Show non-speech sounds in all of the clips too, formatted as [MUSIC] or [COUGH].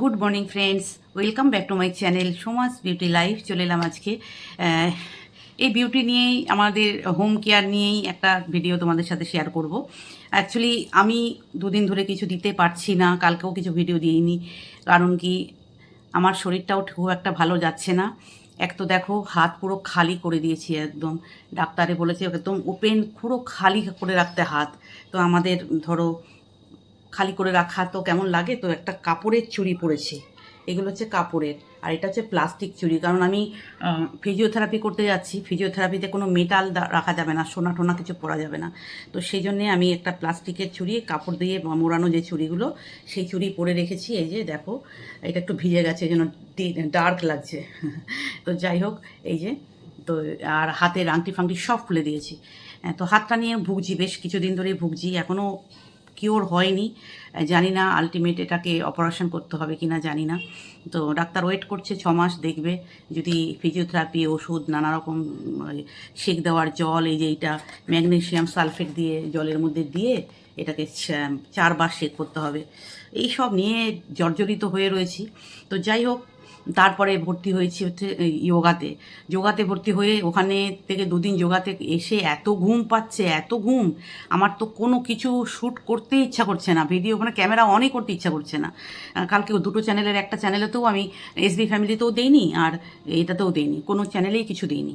Good morning friends welcome back to my channel Somas beauty life চলে এলাম আজকে এই বিউটি নিয়েই, আমাদের হোম কেয়ার নিয়েই একটা ভিডিও তোমাদের সাথে শেয়ার করব। অ্যাকচুয়ালি আমি দুদিন ধরে কিছু দিতে পারছি না, কালকেও কিছু ভিডিও দিইনি, কারণ কি আমার শরীরটাও খুব একটা ভালো যাচ্ছে না। এক তো দেখো, হাত পুরো খালি করে দিয়েছি একদম। ডাক্তারে বলেছে, একদম ওপেন পুরো খালি করে রাখতে হাত। তো আমাদের, ধরো খালি করে রাখা তো কেমন লাগে? তো একটা কাপড়ের চুড়ি পরেছে। এগুলো হচ্ছে কাপড়ের আর এটা হচ্ছে প্লাস্টিক চুড়ি। কারণ আমি ফিজিওথেরাপি করতে যাচ্ছি ফিজিওথেরাপিতে কোনো মেটাল রাখা যাবে না সোনা টোনা কিছু পরা যাবে না। তো সেই জন্যে আমি একটা প্লাস্টিকের চুড়ি কাপড় দিয়ে মোড়ানো যে চুড়িগুলো সেই চুড়ি পরে রেখেছি। এই যে দেখো এটা একটু ভিজে গেছে এই জন্য ডার্ক লাগছে। তো যাই হোক এই যে তো আর হাতের আংটি ফাংটি সব খুলে দিয়েছি। হ্যাঁ, তো হাতটা নিয়ে ভুগছি বেশ কিছুদিন ধরেই ভুগছি এখনও কিওর হয়নি। জানি না আলটিমেট এটাকে অপারেশন করতে হবে কি না জানি না। তো ডাক্তার ওয়েট করছে ছ মাস, দেখবে। যদি ফিজিওথেরাপি ওষুধ, নানা রকম সেক দেওয়ার জল, এই যে এইটা ম্যাগনেসিয়াম সালফেট দিয়ে, জলের মধ্যে দিয়ে এটাকে চারবার সেক করতে হবে। এই সব নিয়ে জর্জরিত হয়ে রয়েছি। তো যাই হোক তারপরে ভর্তি হয়েছি হচ্ছে যোগাতে। যোগাতে ভর্তি হয়ে ওখানে থেকে দুদিন যোগাতে এসে এত ঘুম পাচ্ছে, এত ঘুম। আমার তো কোনো কিছু শ্যুট করতে ইচ্ছা করছে না। ভিডিও মানে ক্যামেরা অনেক করতে ইচ্ছা করছে না। কালকে দুটো চ্যানেলের একটা চ্যানেলেতেও আমি এসবি ফ্যামিলিতেও দেইনি আর এটাতেও দেইনি। কোনো চ্যানেলেই কিছু দিইনি।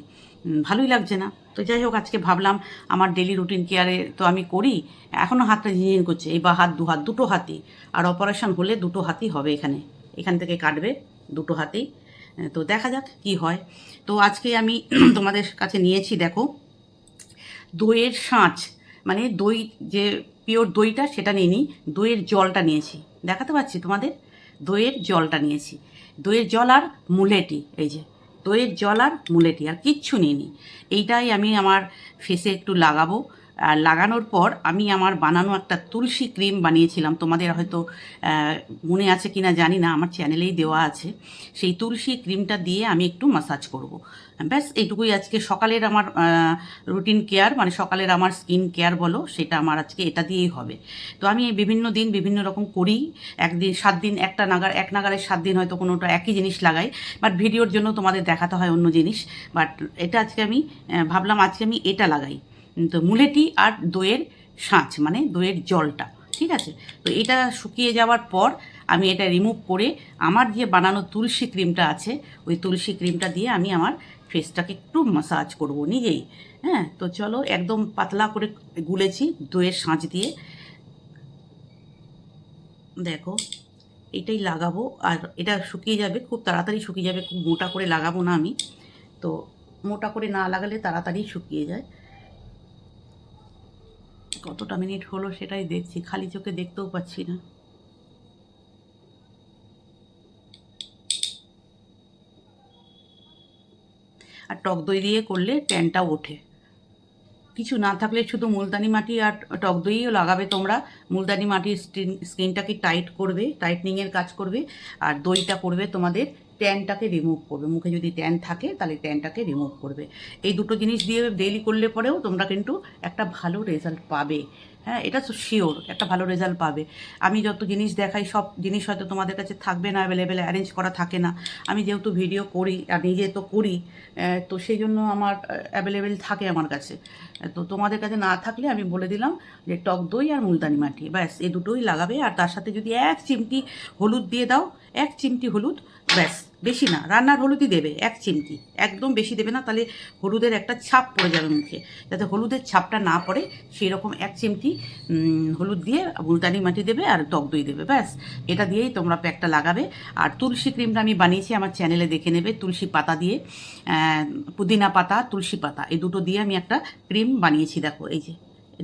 ভালোই লাগছে না। তো যাই হোক, আজকে ভাবলাম আমার ডেলি রুটিন কেয়ারে তো আমি করি এখনও হাতটা ঝিঝিন করছে। এই বা হাত, দু হাত, দুটো হাতই আর অপারেশন হলে দুটো হাতই হবে এখানে। এখান থেকে কাটবে। দুটো হাতেই। তো দেখা যাক কি হয়। তো আজকে আমি [CLEARS THROAT] তোমাদের কাছে নিয়েছি, দেখো, দইয়ের সাঁচ। মানে দই যে পিওর দইটা, সেটা নিয়ে নিই। দইয়ের জলটা নিয়েছি। দেখাতে পাচ্ছি তোমাদের? দইয়ের জলটা নিয়েছি। দইয়ের জল আর মুলেটি, এই যে। দইয়ের জল আর মুলেটি, আর কিচ্ছু নিইনি। এইটাই আমি আমার ফেসে একটু লাগাবো। লাগানোর পর আমি আমার বানানো একটা তুলসী ক্রিম বানিয়েছিলাম। তোমাদের হয়তো মনে আছে কিনা জানি না, আমার চ্যানেলেই দেওয়া আছে। সেই তুলসী ক্রিমটা দিয়ে আমি একটু মাসাজ করব। ব্যাস, এইটুকুই আজকে। সকালের আমার রুটিন কেয়ার মানে সকালের আমার স্কিন কেয়ার বলো, সেটা আমার আজকে এটা দিয়েই হবে। তো আমি বিভিন্ন দিন বিভিন্ন রকম করি। একদিন, সাত দিন, একটা নাগার, এক নাগারের সাত দিন হয়তো কোনোটা একই জিনিস লাগাই। বাট ভিডিওর জন্য তোমাদের দেখাতে হয় অন্য জিনিস। বাট এটা আজকে আমি ভাবলাম আজকে আমি এটা লাগাই। তো মুলেটি আর দইয়ের সাঁচ মানে দইয়ের জলটা, ঠিক আছে? তো এটা শুকিয়ে যাওয়ার পর আমি এটা রিমুভ করে আমার যে বানানো তুলসী ক্রিমটা আছে, ওই তুলসী ক্রিমটা দিয়ে আমি আমার ফেসটাকে একটু মাসাজ করব নিজেই হ্যাঁ? তো চলো একদম পাতলা করে গুলেছি দইয়ের সাঁচ দিয়ে। দেখো, এটাই লাগাবো, আর এটা শুকিয়ে যাবে, খুব তাড়াতাড়ি শুকিয়ে যাবে, খুব মোটা করে লাগাবো না আমি। তো মোটা করে না লাগালে তাড়াতাড়ি শুকিয়ে যায়। কতটা মিনিট হলো সেটাই দেখছি, খালি চোখে দেখতেও পাচ্ছি না। আর টক দই দিয়ে করলে ট্যানটা ওঠে। কিছু না থাকলে শুধু মুলতানি মাটি আর টক দইও লাগাবে তোমরা। মুলতানি মাটির স্কিনটাকে টাইট করবে টাইটনিংয়ের কাজ করবে। আর দইটা করবে তোমাদের ট্যানটাকে রিমুভ করবে। মুখে যদি ট্যান থাকে, তাহলে ট্যানটাকে রিমুভ করবে। এই দুটো জিনিস দিয়ে ডেইলি করলে পরেও তোমরা কিন্তু একটা ভালো রেজাল্ট পাবে। হ্যাঁ এটা তো শিওর একটা ভালো রেজাল্ট পাবে। আমি যত জিনিস দেখাই, সব জিনিস হয়তো তোমাদের কাছে থাকবে না অ্যাভেলেবেল অ্যারেঞ্জ করা থাকে না। আমি যেহেতু ভিডিও করি, আর নিজে তো করি তো সেই জন্য আমার অ্যাভেলেবেল থাকে আমার কাছে। তো তোমাদের কাছে না থাকলে আমি বলে দিলাম যে টক দই আর মুলতানি মাটি, ব্যাস এই দুটোই লাগাবে। আর তার সাথে যদি এক চিমটি হলুদ দিয়ে দাও, এক চিমটি হলুদ, ব্যাস। বেশি না, রান্নার হলুদই দেবে, এক চিমটি। একদম বেশি দেবে না, তাহলে হলুদের একটা ছাপ পড়ে যাবে মুখে। যাতে হলুদের ছাপটা না পড়ে সেই রকম এক চিমটি হলুদ দিয়ে মুলতানি মাটি দেবে আর টক দই দেবে, ব্যাস। এটা দিয়েই তোমরা প্যাকটা লাগাবে। আর তুলসী ক্রিমটা আমি বানিয়েছি, আমার চ্যানেলে দেখে নেবে, তুলসী পাতা দিয়ে। পুদিনা পাতা, তুলসী পাতা, এই দুটো দিয়ে আমি একটা ক্রিম বানিয়েছি, দেখো, এই যে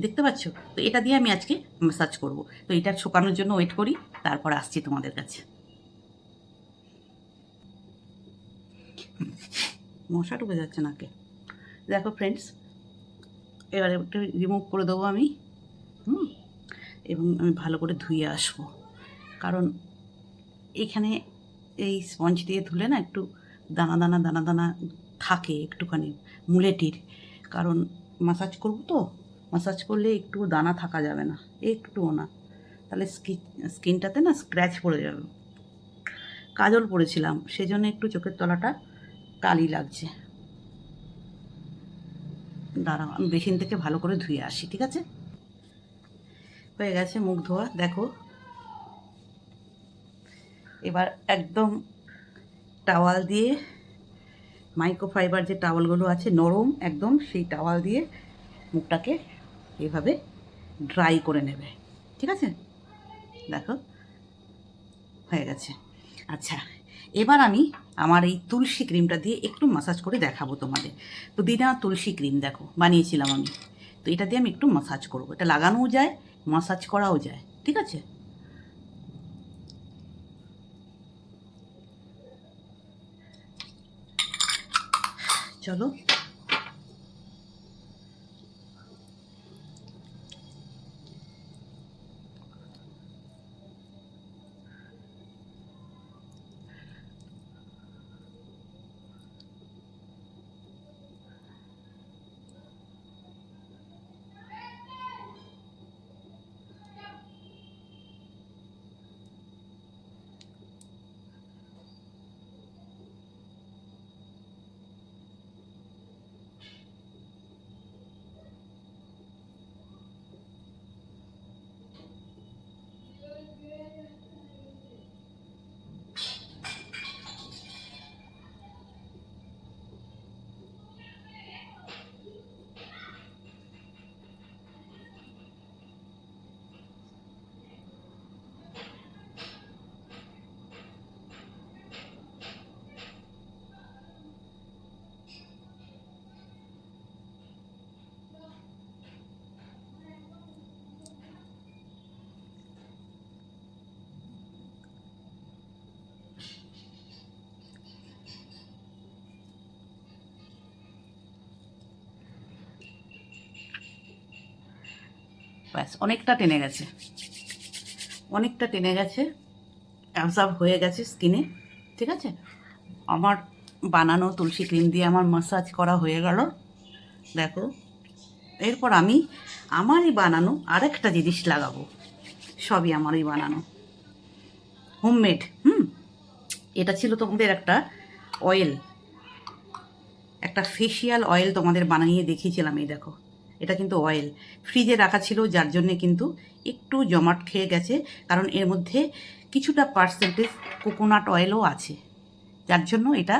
দেখতে পাচ্ছ? তো এটা দিয়ে আমি আজকে ম্যাসাজ করব। তো এটা শুকানোর জন্য ওয়েট করি, তারপর আসছি তোমাদের কাছে। মশা ঢুকে যাচ্ছে নাকে। দেখো ফ্রেন্ডস এবারে একটু রিমুভ করে দেবো আমি। হুম? এবং আমি ভালো করে ধুয়ে আসব। কারণ এখানে এই স্পঞ্জ দিয়ে ধুলে না একটু দানা দানা দানা দানা থাকে একটুখানি মুলেটির। কারণ মাসাজ করব তো মাসাজ করলে একটু দানা থাকা যাবে না, একটুও না। তাহলে স্কিন স্কিনটাতে না স্ক্র্যাচ পড়ে যাবে। কাজল পরেছিলাম সেজন্য একটু চোখের তলাটা কালি লাগছে। দাঁড়াও, আমি বেসিন থেকে ভালো করে ধুয়ে আসি, ঠিক আছে? হয়ে গেছে মুখ ধোয়া, দেখো। এবার একদম টাওয়াল দিয়ে মাইক্রোফাইবার যে টাওয়ালগুলো আছে, নরম একদম, সেই টাওয়াল দিয়ে মুখটাকে এভাবে ড্রাই করে নেবে, ঠিক আছে? দেখো, হয়ে গেছে। আচ্ছা এবার আমি আমার এই তুলসী ক্রিমটা দিয়ে একটু মাসাজ করে দেখাবো তোমাদের। পুদিনা তুলসী ক্রিম দেখো, বানিয়েছিলাম আমি। তো এটা দিয়ে আমি একটু মাসাজ করব। এটা লাগানোও যায় মাসাজ করাও যায়, ঠিক আছে? চলো ব্যাস, অনেকটা টেনে গেছে। অনেকটা টেনে গেছে অ্যাবজর্ব হয়ে গেছে স্কিনে ঠিক আছে? আমার বানানো তুলসী ক্রিম দিয়ে আমার মাসাজ করা হয়ে গেল। দেখো, এরপর আমি আমারই বানানো আরেকটা জিনিস লাগাবো। সবই আমারই বানানো। হোমমেড হুম? এটা ছিল তোমাদের একটা অয়েল একটা ফেশিয়াল অয়েল তোমাদের বানিয়ে দেখিয়েছিলাম, এই দেখো। এটা কিন্তু অয়েল ফ্রিজে রাখা ছিল, যার জন্যে কিন্তু একটু জমাট খেয়ে গেছে, কারণ এর মধ্যে কিছুটা পার্সেন্টেজ কোকোনাট অয়েলও আছে। যার জন্য এটা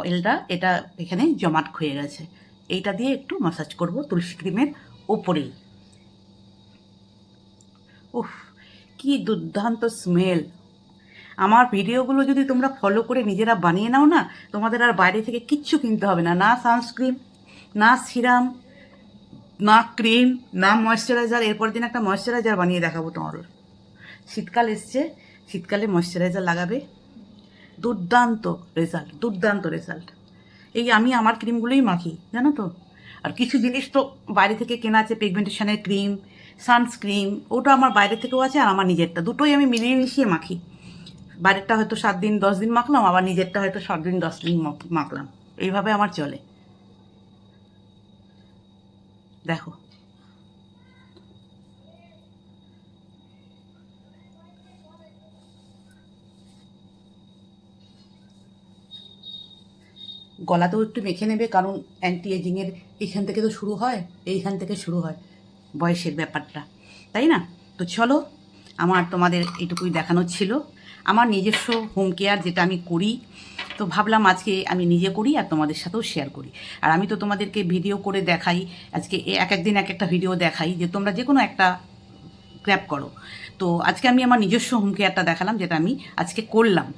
অয়েলটা এটা এখানে জমাট হয়ে গেছে। এইটা দিয়ে একটু মাসাজ করব তুলসী ক্রিমের ওপরেই। উফ, কি দুর্দান্ত স্মেল আমার ভিডিওগুলো যদি তোমরা ফলো করে নিজেরা বানিয়ে নাও না, তোমাদের আর বাইরে থেকে কিচ্ছু কিনতে হবে না। না সানস্ক্রিন না সিরাম না ক্রিম, না ময়শ্চারাইজার এরপর দিন একটা ময়শ্চারাইজার বানিয়ে দেখাবো তোমার শীতকাল এসছে, শীতকালে ময়শ্চারাইজার লাগাবে। দুর্দান্ত রেজাল্ট দুর্দান্ত রেজাল্ট এই আমি আমার ক্রিমগুলোই মাখি, জানো তো? আর কিছু জিনিস তো বাইরে থেকে কেনা আছে পিগমেন্টেশনের ক্রিম সানস্ক্রিন ওটা আমার বাইরে থেকেও আছে আর আমার নিজেরটা। দুটোই আমি মিলিয়ে মিশিয়ে মাখি। বাইরেরটা হয়তো সাত দিন, দশ দিন মাখলাম, আবার নিজেরটা হয়তো সাত দিন, দশ দিন মাখলাম। এইভাবে আমার চলে। দেখো। গলা তো একটু মেখে নেবে, কারণ অ্যান্টি এজিংয়ের এইখান থেকে তো শুরু হয়, এইখান থেকে শুরু হয় বয়সের ব্যাপারটা, তাই না? তো চলো আমার তোমাদের এটুকুই দেখানোর ছিল। আমার নিজস্ব হোম কেয়ার যেটা আমি করি, তো ভাবলাম আজকে আমি নিজে করি আর তোমাদের সাথেও শেয়ার করি। আর আমি তো তোমাদেরকে ভিডিও করে দেখাই, আজকে এক একদিন এক একটা ভিডিও দেখাই যে তোমরা যে কোনো একটা ক্র্যাপ করো। তো আজকে আমি আমার নিজস্ব হোম কেয়ারটা দেখালাম, যেটা আমি আজকে করলাম।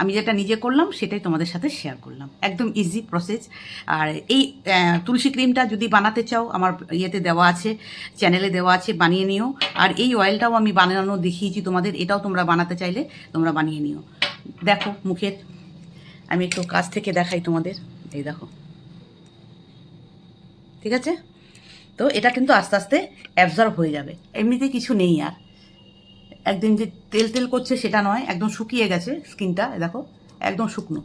আমি যেটা নিজে করলাম, সেটাই তোমাদের সাথে শেয়ার করলাম। একদম ইজি প্রসেস আর এই তুলসী ক্রিমটা যদি বানাতে চাও, আমার ইয়েতে দেওয়া আছে চ্যানেলে দেওয়া আছে, বানিয়ে নিও। আর এই অয়েলটাও আমি বানানো দেখিয়েছি তোমাদের, এটাও তোমরা বানাতে চাইলে তোমরা বানিয়ে নিও। দেখো মুখের, আমি একটু কাছ থেকে দেখাই তোমাদের। এই দেখো। ঠিক আছে? তো এটা কিন্তু আস্তে আস্তে অ্যাবজর্ব হয়ে যাবে। এমনিতে কিছু নেই আর। একদিন যে তেল তেল করছে সেটা নয়, একদম শুকিয়ে গেছে স্কিনটা দেখো, একদম শুকনো।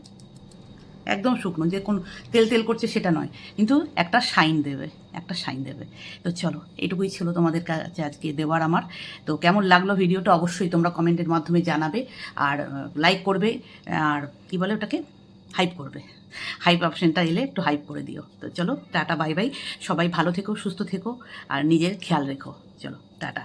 একদম শুকনো, যে কোন তেল তেল করছে সেটা নয়, কিন্তু একটা শাইন দেবে, একটা শাইন দেবে। তো চলো এটুকুই ছিল তোমাদের কাছে আজকে দেওয়ার আমার। তো কেমন লাগল ভিডিওটা অবশ্যই তোমরা কমেন্টের মাধ্যমে জানাবে, আর লাইক করবে, আর কি বলে ওটাকে? হাইপ করবে। হাইপ অপশনটা এলে একটু হাইপ করে দিও। তো চলো, টাটা বাই বাই সবাই ভালো থেকো, সুস্থ থেকো, আর নিজের খেয়াল রেখো। চলো, টাটা।